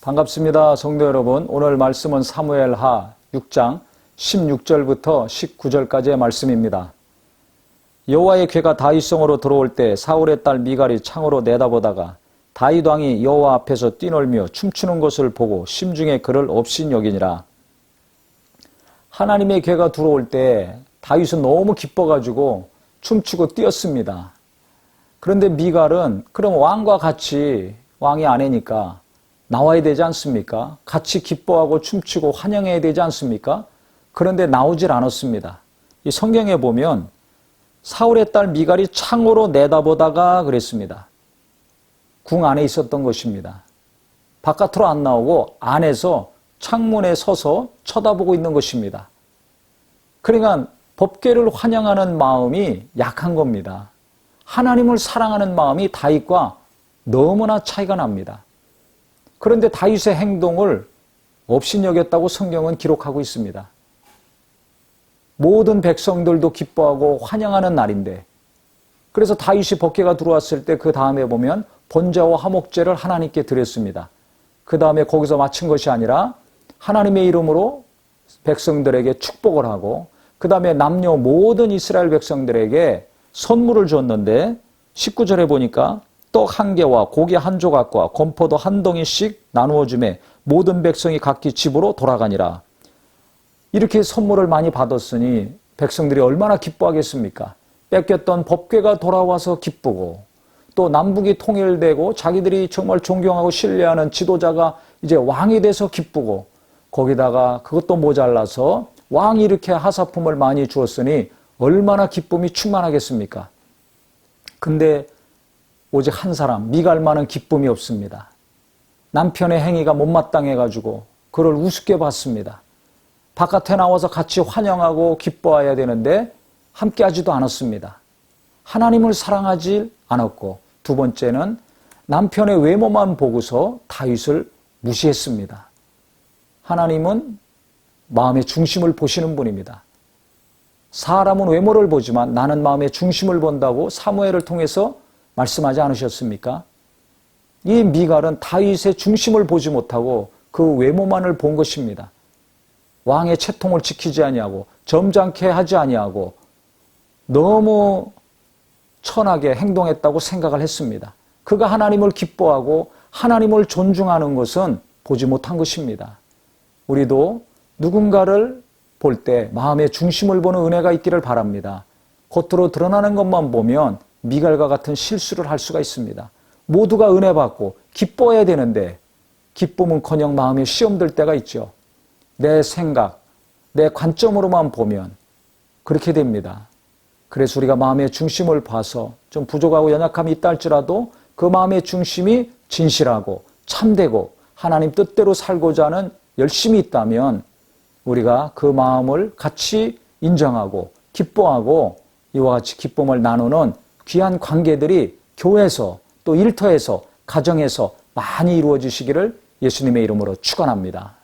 반갑습니다. 성도 여러분. 오늘 말씀은 사무엘 하 6장 16절부터 19절까지의 말씀입니다. 여호와의 괴가 다윗성으로 들어올 때 사울의 딸 미갈이 창으로 내다보다가 다윗 왕이 여호와 앞에서 뛰놀며 춤추는 것을 보고 심중에 그를 없인 여기니라. 하나님의 괴가 들어올 때 다윗은 너무 기뻐가지고 춤추고 뛰었습니다. 그런데 미갈은 그럼 왕과 같이 왕이 아내니까 나와야 되지 않습니까? 같이 기뻐하고 춤추고 환영해야 되지 않습니까? 그런데 나오질 않았습니다. 이 성경에 보면 사울의 딸 미갈이 창으로 내다보다가 그랬습니다. 궁 안에 있었던 것입니다. 바깥으로 안 나오고 안에서 창문에 서서 쳐다보고 있는 것입니다. 그러니까 법궤를 환영하는 마음이 약한 겁니다. 하나님을 사랑하는 마음이 다윗과 너무나 차이가 납니다. 그런데 다윗의 행동을 업신여겼다고 성경은 기록하고 있습니다. 모든 백성들도 기뻐하고 환영하는 날인데 그래서 다윗이 법궤가 들어왔을 때 그 다음에 보면 번제와 화목제를 하나님께 드렸습니다. 그 다음에 거기서 마친 것이 아니라 하나님의 이름으로 백성들에게 축복을 하고 그 다음에 남녀 모든 이스라엘 백성들에게 선물을 줬는데 19절에 보니까 떡 한 개와 고기 한 조각과 건포도 한 덩이씩 나누어 주매 모든 백성이 각기 집으로 돌아가니라. 이렇게 선물을 많이 받았으니 백성들이 얼마나 기뻐하겠습니까? 뺏겼던 법궤가 돌아와서 기쁘고 또 남북이 통일되고 자기들이 정말 존경하고 신뢰하는 지도자가 이제 왕이 돼서 기쁘고 거기다가 그것도 모자라서 왕이 이렇게 하사품을 많이 주었으니 얼마나 기쁨이 충만하겠습니까? 근데 오직 한 사람, 미갈 만한 기쁨이 없습니다. 남편의 행위가 못마땅해 가지고 그를 우습게 봤습니다. 바깥에 나와서 같이 환영하고 기뻐해야 되는데 함께 하지도 않았습니다. 하나님을 사랑하지 않았고 두 번째는 남편의 외모만 보고서 다윗을 무시했습니다. 하나님은 마음의 중심을 보시는 분입니다. 사람은 외모를 보지만 나는 마음의 중심을 본다고 사무엘을 통해서 말씀하지 않으셨습니까? 이 미갈은 다윗의 중심을 보지 못하고 그 외모만을 본 것입니다. 왕의 채통을 지키지 아니하고 점잖게 하지 아니하고 너무 천하게 행동했다고 생각을 했습니다. 그가 하나님을 기뻐하고 하나님을 존중하는 것은 보지 못한 것입니다. 우리도 누군가를 볼 때 마음의 중심을 보는 은혜가 있기를 바랍니다. 겉으로 드러나는 것만 보면 미갈과 같은 실수를 할 수가 있습니다. 모두가 은혜 받고 기뻐해야 되는데 기쁨은커녕 마음에 시험 들 때가 있죠. 내 생각, 내 관점으로만 보면 그렇게 됩니다. 그래서 우리가 마음의 중심을 봐서 좀 부족하고 연약함이 있다 할지라도 그 마음의 중심이 진실하고 참되고 하나님 뜻대로 살고자 하는 열심이 있다면 우리가 그 마음을 같이 인정하고 기뻐하고 이와 같이 기쁨을 나누는 귀한 관계들이 교회에서 또 일터에서 가정에서 많이 이루어지시기를 예수님의 이름으로 축원합니다.